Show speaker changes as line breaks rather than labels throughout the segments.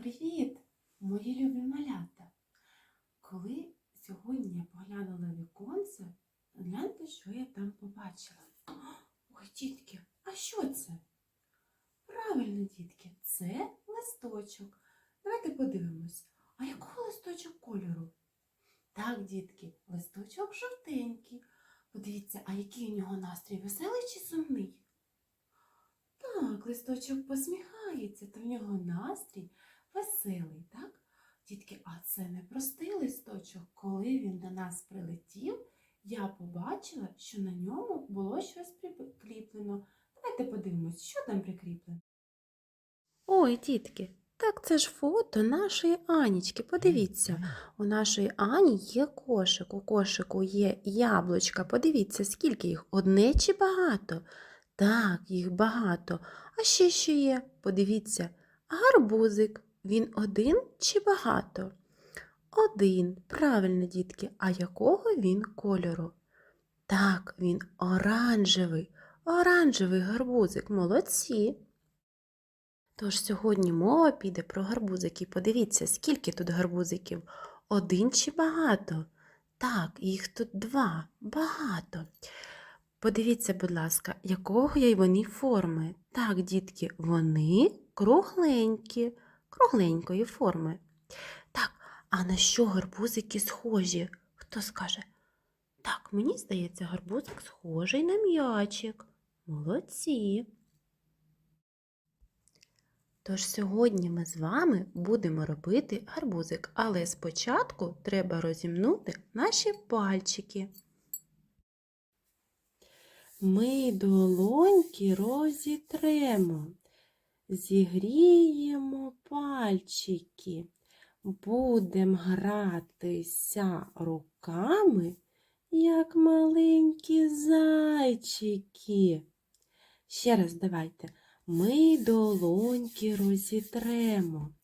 Привіт, мої любі малята! Коли сьогодні я поглянула віконце, гляньте, що я там побачила. Ой, дітки, а що це? Правильно, дітки, це листочок. Давайте подивимось, а якого листочок кольору? Так, дітки, листочок жовтенький. Подивіться, а який у нього настрій веселий чи сумний? Так, листочок посміхається, то в нього настрій веселий, так? Дітки, а це не простий листочок. Коли він до нас прилетів, я побачила, що на ньому було щось прикріплено. Давайте подивимось, що там прикріплено. Ой, дітки, так це ж фото нашої Анічки. Подивіться, у нашої Ані є кошик. У кошику є яблучка. Подивіться, скільки їх? Одне чи багато? Так, їх багато. А ще що є? Подивіться, гарбузик. Він один чи багато? Один. Правильно, дітки. А якого він кольору? Так, він оранжевий. Оранжевий гарбузик. Молодці. Тож сьогодні мова піде про гарбузики. Подивіться, скільки тут гарбузиків? Один чи багато? Так, їх тут два. Багато. Подивіться, будь ласка, якого є вони форми. Так, дітки, вони кругленькі, кругленької форми. Так, а на що гарбузики схожі? Хто скаже? Так, мені здається, гарбузик схожий на м'ячик. Молодці. Тож сьогодні ми з вами будемо робити гарбузик, але спочатку треба розімнути наші пальчики. Ми долоньки розітремо, зігріємо пальчики, будемо гратися руками, як маленькі зайчики. Ще раз давайте. Ми долоньки розітремо,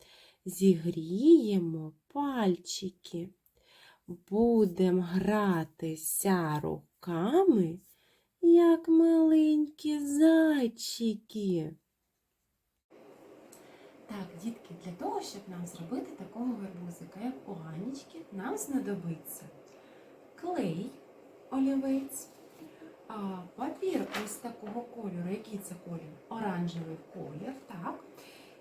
зігріємо пальчики, будемо гратися руками, як маленькі зайчики. Так, дітки, для того, щоб нам зробити такого гарбузика, як у Ганічки, нам знадобиться клей, олівець, папір ось такого кольору. Який це колір? Оранжевий колір, так.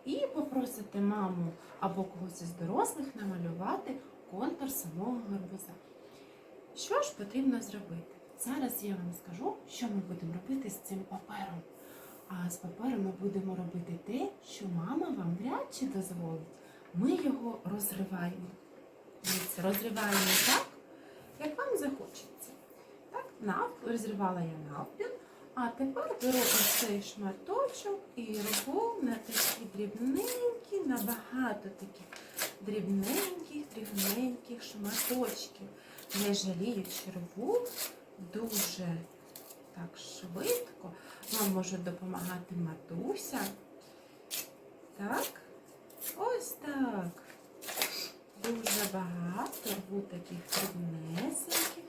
І попросите маму або когось із дорослих намалювати контур самого гарбуза. Що ж потрібно зробити? Зараз я вам скажу, що ми будемо робити з цим папером. А з папером ми будемо робити те, що мама вам вряд чи дозволить. Ми його розриваємо. Дивіться, розриваємо так, як вам захочеться. Так, навпіл, розривала я навпіл. А тепер беру ось цей шматочок і рву на такі дрібненькі, набагато таких дрібненьких, дрібненьких шматочків. Не жаліючи рву дуже так швидко. Вам може допомагати матуся. Так, ось так. Дуже багато рву таких дрібнесеньких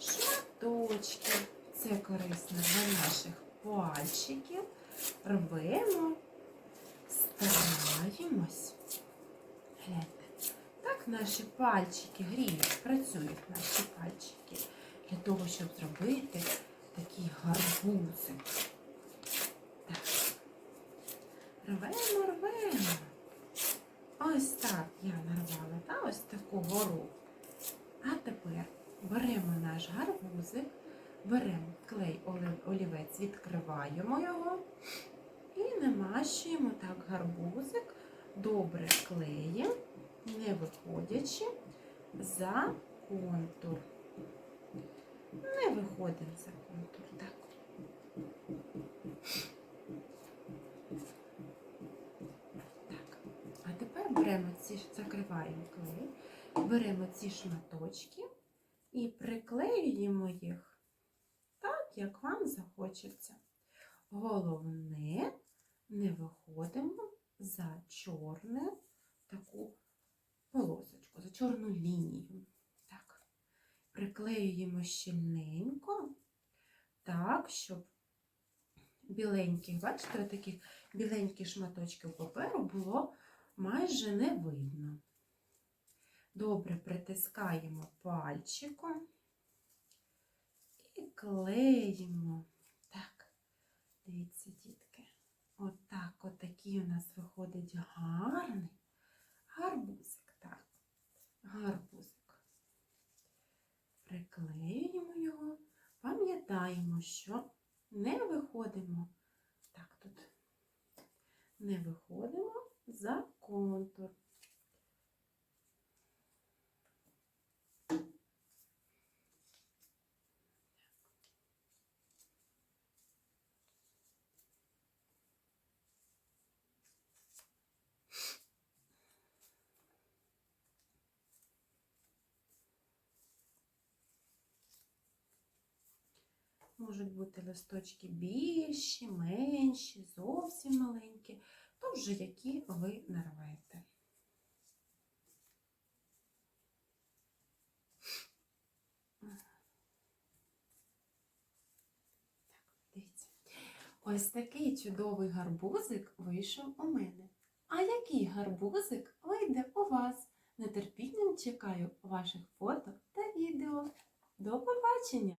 шматочків. Це корисно для наших пальчиків. Рвемо, стараємось. Гляньте. Так наші пальчики гріють, працюють наші пальчики для того, щоб зробити такий гарбузик. Так. Рвемо, рвемо. Ось так я нарвала, та ось таку гору. А тепер беремо наш гарбузик, беремо клей олівець, відкриваємо його і намащуємо так гарбузик добре клеєм, не виходячи за контур. Виходимо за контур. Так. Так. А тепер беремо ці, закриваємо клей, беремо ці шматочки і приклеюємо їх так, як вам захочеться. Головне, не виходимо за чорне таку полосочку, за чорну лінію. Приклеюємо щільненько, так, щоб біленьких, бачите, таких біленьких шматочків паперу було майже не видно. Добре притискаємо пальчиком і клеїмо. Так, дивіться, дітки. Отак, отакий у нас виходить гарний гарбузик. Так, гарбузик. Приклеюємо його, пам'ятаємо, що не виходимо. Так, тут не виходимо за контур. Можуть бути листочки більші, менші, зовсім маленькі, то вже які ви нарвете. Ось такий чудовий гарбузик вийшов у мене. А який гарбузик вийде у вас? Нетерпінням чекаю ваших фото та відео. До побачення!